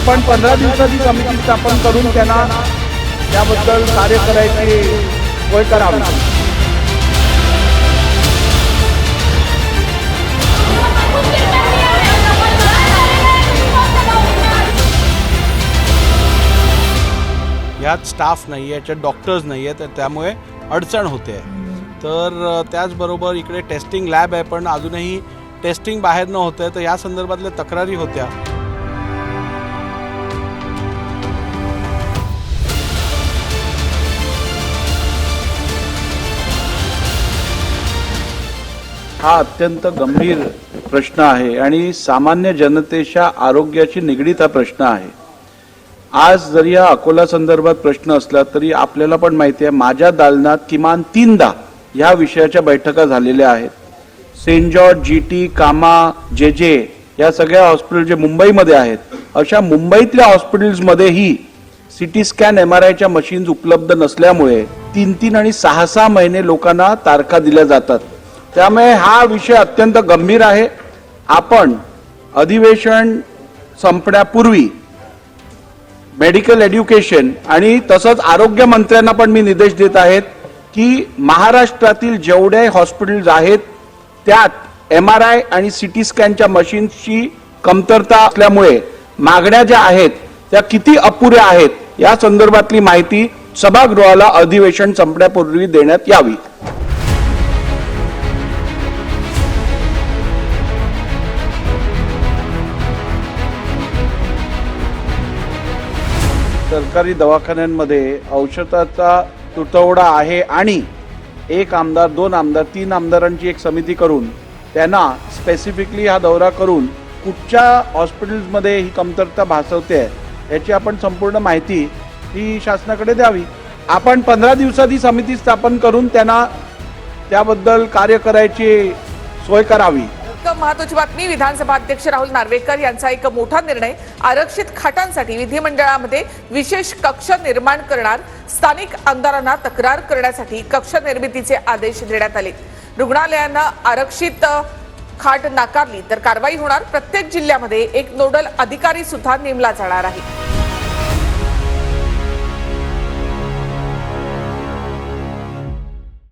आपण पंधरा दिवसाची समिती स्थापन करून त्यांना त्याबद्दल कार्य करायची सोय करावी. ह्यात स्टाफ नाही आहे याच्यात डॉक्टर्स नाही आहे तर त्यामुळे अडचण होते. तर त्याचबरोबर इकडे टेस्टिंग लॅब आहे पण अजूनही टेस्टिंग बाहेर न होतं आहे तर या संदर्भातल्या तक्रारी होत्या. हा अत्यंत गंभीर प्रश्न आहे आणि सामान्य जनतेच्या आरोग्याशी निगडीत हा प्रश्न आहे. आज जरी हा अकोला संदर्भात प्रश्न असला तरी आपल्याला पण माहिती आहे माझ्या दालनात किमान तीनदा ह्या विषयाच्या बैठका झालेल्या आहेत. सेंट जॉर्ज जी टी कामा जे जे या सगळ्या हॉस्पिटल जे मुंबईमध्ये आहेत अशा मुंबईतल्या हॉस्पिटल्समध्येही C T scan M R आयच्या मशीन्स उपलब्ध नसल्यामुळे तीन तीन आणि सहा सहा महिने लोकांना तारखा दिल्या जातात. त्यामुळे हा विषय अत्यंत गंभीर आहे. आपण अधिवेशन संपण्यापूर्वी मेडिकल एज्युकेशन आणि तसंच आरोग्य मंत्र्यांना पण मी निर्देश देत आहेत की महाराष्ट्रातील जेवढे हॉस्पिटल्स आहेत त्यात एम आर आय आणि सी टी स्कॅनच्या मशीन्सची कमतरता असल्यामुळे मागण्या ज्या आहेत त्या किती अपुऱ्या आहेत या संदर्भातली माहिती सभागृहाला अधिवेशन संपण्यापूर्वी देण्यात यावी. सरकारी दवाखान्यांमध्ये औषधाचा तुटवडा आहे आणि एक आमदार दोन आमदार तीन आमदारांची एक समिती करून त्यांना स्पेसिफिकली हा दौरा करून कुठच्या हॉस्पिटल्समध्ये ही कमतरता भासवते याची आपण संपूर्ण माहिती ही शासनाकडे द्यावी. आपण पंधरा दिवसात ही समिती स्थापन करून त्यांना त्याबद्दल कार्य करायची सोय करावी. एक महत्वाची बातमी विधानसभा अध्यक्ष राहुल नार्वेकर यांचा एक मोठा निर्णय आरक्षित खाटांसाठी विधिमंडळामध्ये विशेष कक्ष निर्माण करणार स्थानिक आमदारांना तक्रार करण्यासाठी कक्ष निर्मितीचे आदेश देण्यात आले. रुग्णालयांना आरक्षित खाट नाकारली तर कारवाई होणार. प्रत्येक जिल्ह्यामध्ये एक नोडल अधिकारी सुद्धा नेमला जाणार आहे.